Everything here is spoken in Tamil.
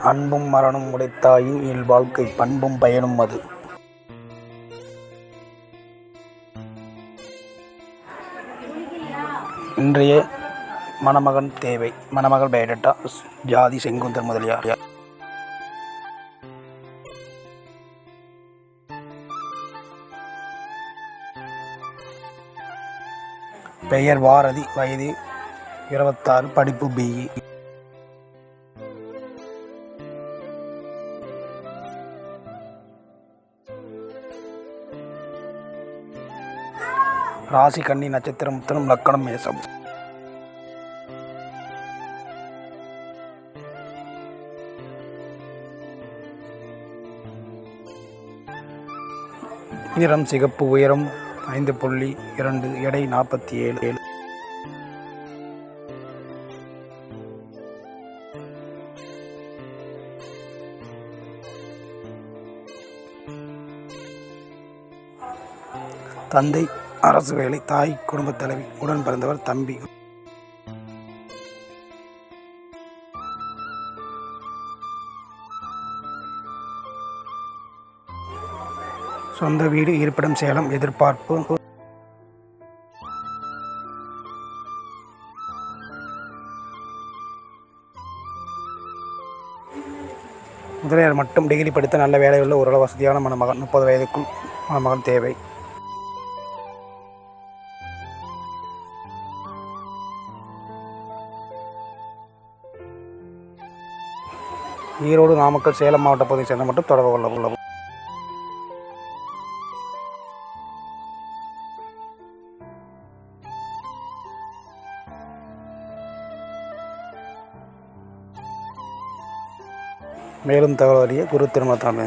அன்பும் மரணம் உடைத்தாயின் இல்வாழ்க்கை பண்பும் பயனும் அது. இன்றைய மணமகன் தேவை. மணமகள் பயோடேட்டா ஜாதி செங்குந்தர் முதலியார். பெயர் பாரதி வயது இருபத்தாறு படிப்பு பிஇ ராசி கன்னி நட்சத்திரம் உத்தரம் லக்கணம் மேசம். நிறம் சிகப்பு உயரம் ஐந்து புள்ளி இரண்டு எடை நாற்பத்தி ஏழு ஏழு. தந்தை அரசு வேலை தாய் குடும்பத் தலைவி உடன் பிறந்தவர் தம்பி. சொந்த வீடு இருப்பிடம் சேலம் எதிர்பார்ப்பு. முதலியார் மட்டும் டிகிரி படித்த நல்ல வேலையுள்ள ஓரளவு வசதியான மணமகன். முப்பது வயதுக்குள் மணமகன் தேவை. ஈரோடு நாமக்கல் சேலம் மாவட்ட பகுதியை சேர்ந்த மட்டும் தொடர்பு கொள்ள உள்ளது. மேலும் தகவல் அறிய குரு திருமண தலைமை